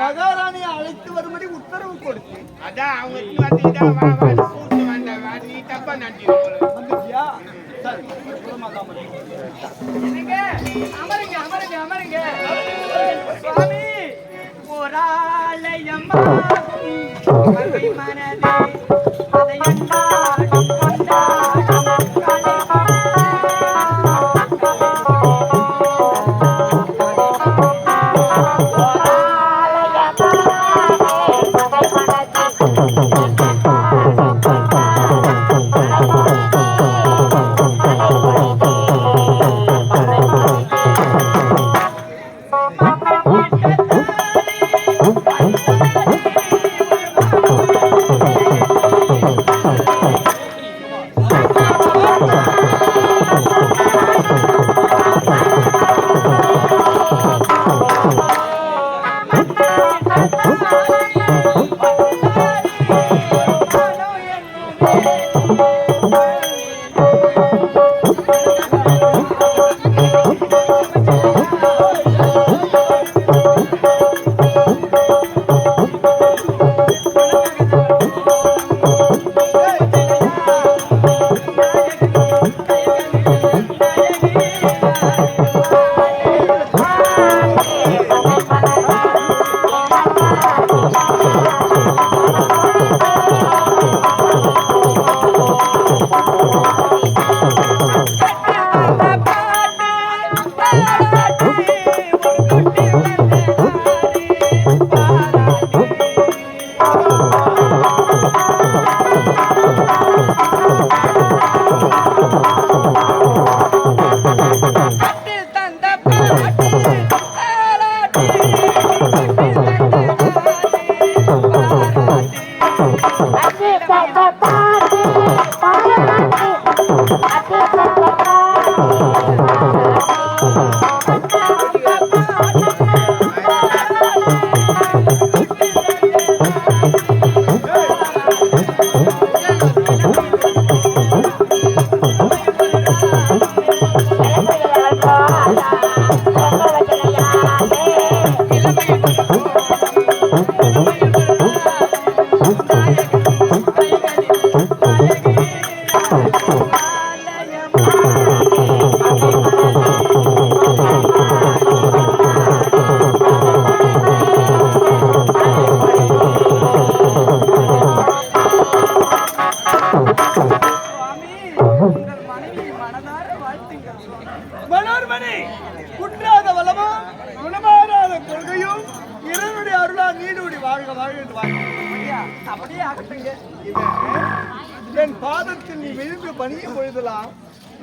மகாராணியை அழைத்து வரும்படி உத்தரவு கொடுத்து. அதான் அவங்க தப்பா. என்னங்க? அமருங்க அமருங்க. அமருங்க. சுவாமி! போராலயம்மா மகை மனதே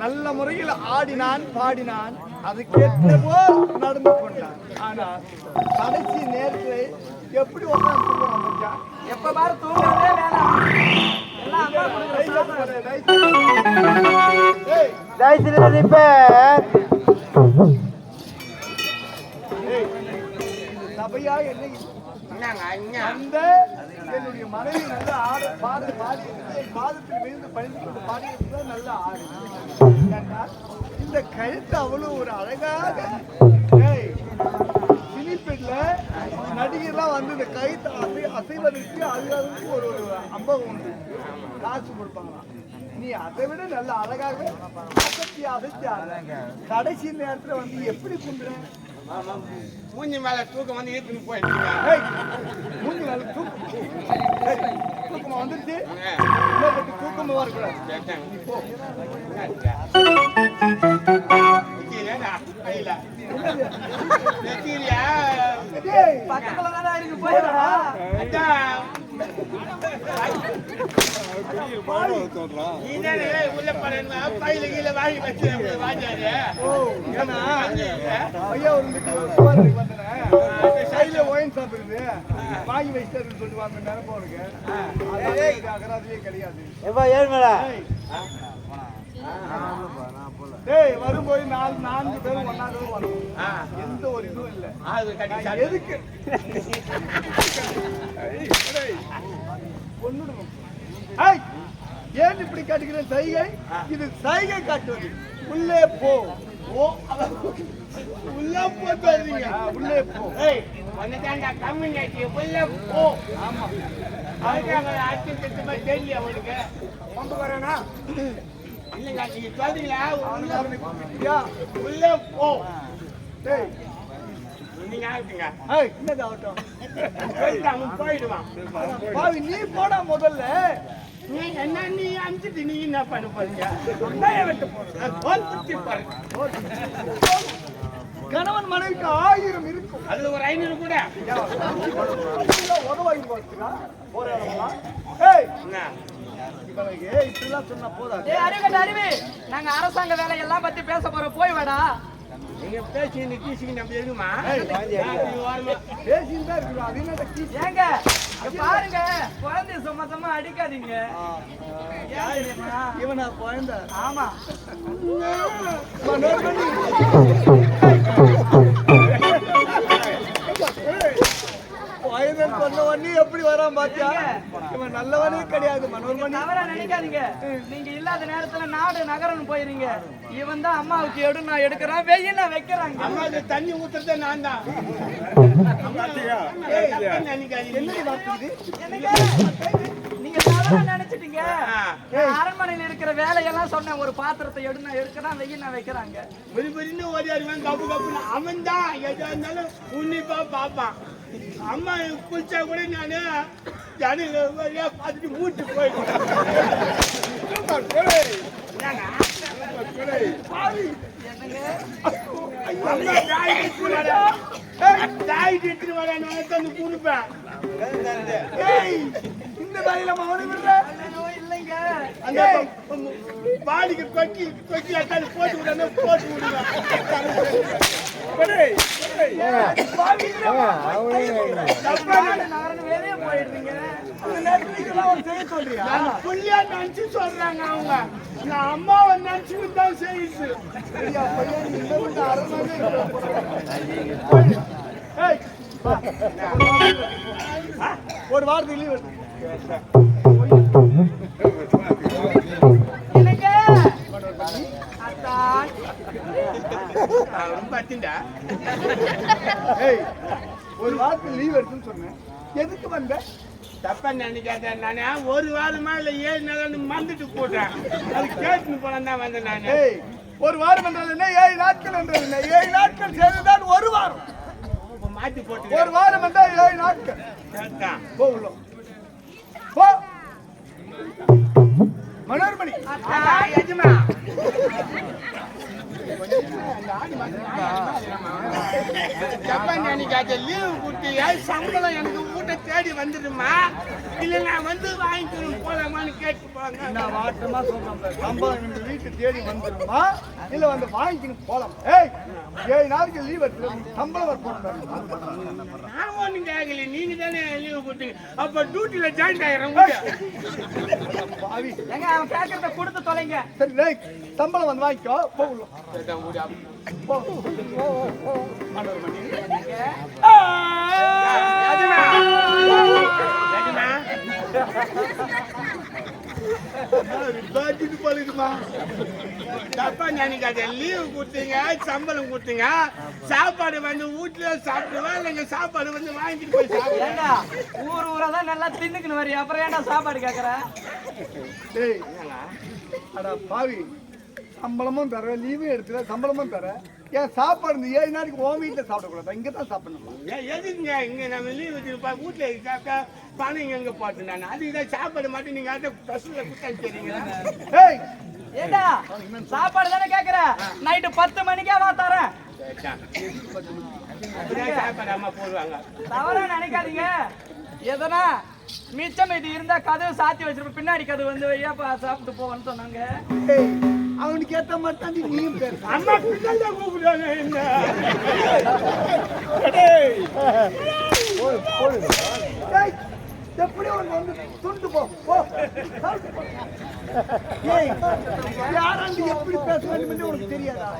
நல்ல முறையில் ஆடினான் பாடினான். அதுக்கேற்ற போல் நடந்து கொண்டான். ஆனால் கடைசி நேரத்தில் எப்படி உட்காந்து சொல்லுவான் மச்சான் எப்ப பாரு தூங்குறதே வேணாம். எல்லாம் அம்மா சபையா என்னை அந்த என்னுடைய மனைவி நல்ல ஆட பாட பாடி பாதத்தில் விழுந்து பணிந்து கொண்டு பாடியது நல்ல ஆடு. இந்த கழுத்து அவ்வளவு ஒரு அழகாக ஏய், சினிப்பெண்ல நடிகர்லாம் வந்து இந்த கழுத்தை அசை அசைவதற்கு அதுக்கு ஒரு ஒரு அம்பகம் உண்டு. காசு கொடுப்பாங்களாம். நீ அதை விட நல்ல அழகாக அசத்தி அசத்தி. கடைசி நேரத்துல வந்து எப்படி குண்டுற மூஞ்சி மேல தூக்கம் வந்து ஏத்துன்னு போயிடுச்சுங்க ஏய், மூஞ்சி மேல தூக்கு. ஏய், தூக்கமா வந்துருச்சு தூக்கமா வரக்கூடாது பக்கத்துல தானே இருக்கு போயிடா அதான். நீ வாங்கி வச்சிருக்க வாங்கியாரு. ஓ, ஏன்னா, ஒரு வாங்கி சொல்லிட்டு அகராதியே கிடையாது. டேய் போய் நாலு நான்கு பேரும் ஒன்னா பேரும் வரும் எந்த ஒரு இதுவும் இல்ல. அது கட்டி எதுக்கு? ஏன் இப்படி காட்டுகிற சைகை? இது சைகை காட்டுவது. உள்ளே போ. ஓ உள்ளே போ போட்டுறீங்க உள்ளே போ. ஏய் வந்துட்டாண்டா கம்மி நாட்டி உள்ளே போ. ஆமா. அதுக்கு அச்சு திட்டமா தெரியல அவனுக்கு கொண்டு வரேனா? இல்லைங்க நீங்க சொல்றீங்களா? உள்ள போ. டேய், நீ போடா முதல்ல. நீ என்ன நீ அஞ்சுட்டு நீ என்ன பண்ண போறீங்க? கணவன் மனைவிக்கு ஆயிரம் இருக்கும். அதுல ஒரு ஐநூறு கூட. உதவாங்கி இவனுக்கு இப்படிலாம் சொன்னா போதா ஏய் அறிவு அறிவு நாங்க அரசாங்க வேலையெல்லாம் பத்தி பேச போறோம். போய் வாடா. நீங்க பேசி இந்த கீசிக்கு நம்ம எதுமா? பேசின்னு தான் இருக்கிறோம் அது என்ன கீ- ஏங்க பாருங்க. குழந்தைய சும்மா சும்மா அடிக்காதீங்க? இவனா குழந்தை? ஆமா. மனோர்மணி குழந்தை சொன்ன உடனே எப்படி வரான் பாத்தியா? இவன் நல்லவனே கிடையாது மனோர்மணி தவறா நினைக்காதீங்க. நீங்க இல்லாத நேரத்துல நாடு நகரம் போயிருங்க. இவன் தான் அம்மாவுக்கு எடு நான் எடுக்கிறேன். வெயில் நான் வைக்கிறாங்க. அம்மா இது தண்ணி ஊத்துறதே நான் தான்? நீங்க தவறா நினைச்சிட்டீங்க. நான் அரண்மனையில இருக்கிற வேலையெல்லாம் சொன்னேன். ஒரு பாத்திரத்தை எடு நான் எடுக்கிறேன். வெயில் நான் வைக்கிறாங்க. புரி புரின்னு ஓடியாருவேன் கப்பு கப்புன்னு அவன் தான். எதா இருந்தாலும் உன்னிப்பா பார்ப்பான். அம்மா குளிச்சா கூட நானு ஜனங்க வழியா பார்த்துட்டு மூட்டு போயிடுவேன். அம்மா தாய் எடுத்துட்டு எடுத்துட்டு வரான்னு வந்து கொடுப்பேன். இந்த வேலையில இல்லைங்க அந்த பாடிக்கு கொக்கி கொக்கி அட்டாலும் போட்டு விடணும் போட்டு விடுவேன் நினைச்சு சொல்றாங்க அவங்க நான் அம்மாவை தான் செய்யுது ஒரு வாரத்துக்கு லீவ் அத்தான் ரொம்ப அத்திண்டா ஒரு வாரத்துக்கு லீவ் எடுத்துன்னு சொன்னேன். எதுக்கு வந்த? தப்பா நினைக்காத நானே ஒரு வாரமா இல்ல ஏழு நாள் மறந்துட்டு போட்டேன். அது கேட்டுன்னு போன தான் வந்தேன் நானு. ஒரு வாரம் என்றது என்ன? ஏழு நாட்கள் என்றது என்ன? ஏழு நாட்கள் சேர்ந்துதான் ஒரு வாரம். மாத்தி ஒரு போட்டு வாரம் என்றால் ஏழு நாட்கள். கேட்டான் போ மனோர்மணி. எஜமா. தப்பா நினைக்காத லீவு கொடுத்தியா சம்பளம் எனக்கு வீட்டை தேடி வந்துடுமா? இல்ல நான் வந்து வாங்கிக்கணும் போலாமான்னு கேட்டு போங்க. நான் வாட்டமா சொல்றேன். சம்பளம் இந்த வீட்டு தேடி வந்துருமா இல்ல வந்து வாங்கிக்கின்னு போலாம். ஏய் ஏழு நாளைக்கு லீவ் எடுத்து சம்பளம் வர போறேன் நான் ஒண்ணும் கேட்கல நீங்க தானே லீவு கொடுத்தீங்க. அப்ப டியூட்டில ஜாயின் ஆயிரம் பாவி எங்க அவன் கேட்கறத கொடுத்து தொலைங்க. சரி சம்பளம் வந்து வாங்கிக்கோ. போ தப்பா நினைக்காத லீவு கொடுத்தீங்க சம்பளம் கொடுத்தீங்க சாப்பாடு வந்து வீட்டுல சாப்பிடுவா இல்லைங்க சாப்பாடு வந்து வாங்கிட்டு போய் சாப்பிடுவேன் ஊர் ஊரா தான் நல்லா தின்னுக்குன்னு வரி அப்புறம் ஏன்டா? சாப்பாடு கேக்குற அடா பாவி. சம்பளமும் தர லீவும் எடுத்துல சம்பளமும் தர ஏன் சாப்பாடு ஏழு நாளைக்கு உன் வீட்டுல சாப்பிடக்கூடாது? இங்க தான் சாப்பிடணும்? ஏன் எதுக்குங்க? இங்க நம்ம லீவ் வச்சிருப்பா வீட்டுல சாப்பிட்டா பணம் இங்க எங்க போட்டு நான்? அதுக்கு தான் சாப்பாடு மட்டும் நீங்க அதை தெரியுங்களா ஏய்! ஏண்டா? சாப்பாடு தானே கேக்குற? நைட்டு பத்து மணிக்கே வா தரேன். அப்படிதான் சாப்பாடு அம்மா போடுவாங்க. தவறா நினைக்காதீங்க. எதனா மிச்சம் இது இருந்தா கதவு சாத்தி வச்சிருப்ப. பின்னாடி கதவு வந்து ஐயாப்பா சாப்பிட்டு போவேன்னு சொன்னாங்க. ஏய் அவனுக்கு ஏத்த மாதிரி தாண்டி நீயும் பேச அம்மா தான் கூப்பிடுவாங்க என்ன? எப்படி ஒன்று வந்து துண்டு போ போ. சாப்பிட்டு போ. ஏய் யாராண்டு எப்படி பேச வேண்டும் உனக்கு தெரியாதா?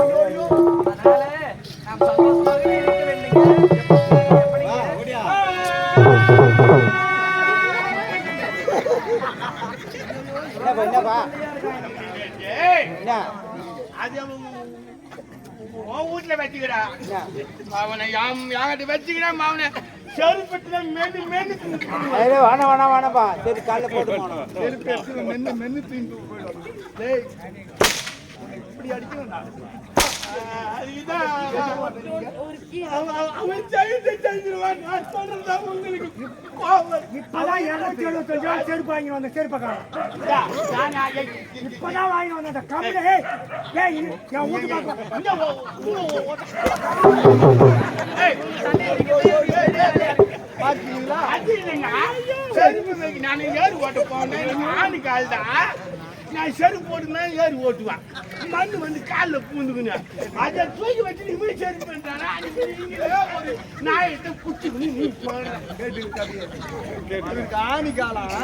ஏய், என்ன? அது உன் வீட்டுல வச்சுக்கிறா. அவனை யாம் யாங்கிட்ட வச்சுக்கிறேன் அவனை வேணாம் வேணாம் வேணாம்ப்பா சரி காலைல போட்டு போனோம். செருப்பு எடுத்து மென்னு மென்னு டேய் இப்படி அடிக்கணும்டா. அதுதான் அவன் செய்து செஞ்சிருவான் நான் சொல்றதா உங்களுக்கு இப்பதான் இருநூத்தி எழுபத்தஞ்சு ரூபா செருப்பு வாங்கி வந்த இப்பதான் வாங்கி வந்த அந்த கம்பெனி ஏய், என் வீட்டு பாத்தீங்களா அது இல்லைங்க செருப்பு வைக்க நான் ஏறு ஓட்ட போனேன். எனக்கு ஆணி நான் செருப்பு போட்டுனா ஏறி ஓட்டுவேன் மண்ணு வந்து காலில் பூந்துக்குன்னு. அதை தூக்கி வச்சு நீ போய் செருப்பு பண்றானா நீங்களே ஒரு நாயத்தை குச்சி நீ போடுறேன் ஆணி காலம்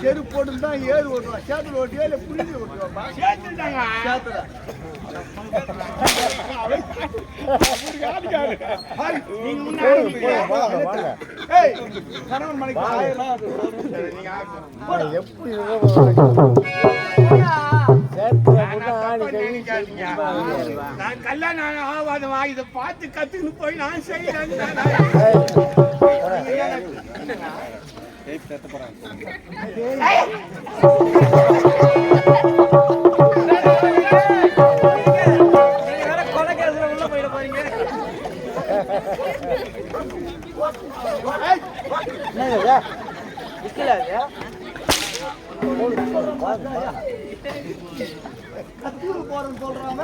செருப்பு போட்டு தான் ஏறு ஓட்டுவா. சேத்துல ஓட்டியா இல்ல புரிஞ்சு ஓட்டுவாப்பா? சேர்த்துட்டாங்க சேத்துல நீங்க முன்னாடி ஏய் கணவன் மனைவி ஆயிரம் அது எப்படி நான் கல்யாணம் ஆகாதவா இதை பார்த்து கத்துக்கிட்டு போய் நான் செய்யறேன் என்னது விக்கல அது போறேன்னு சொல்றாங்க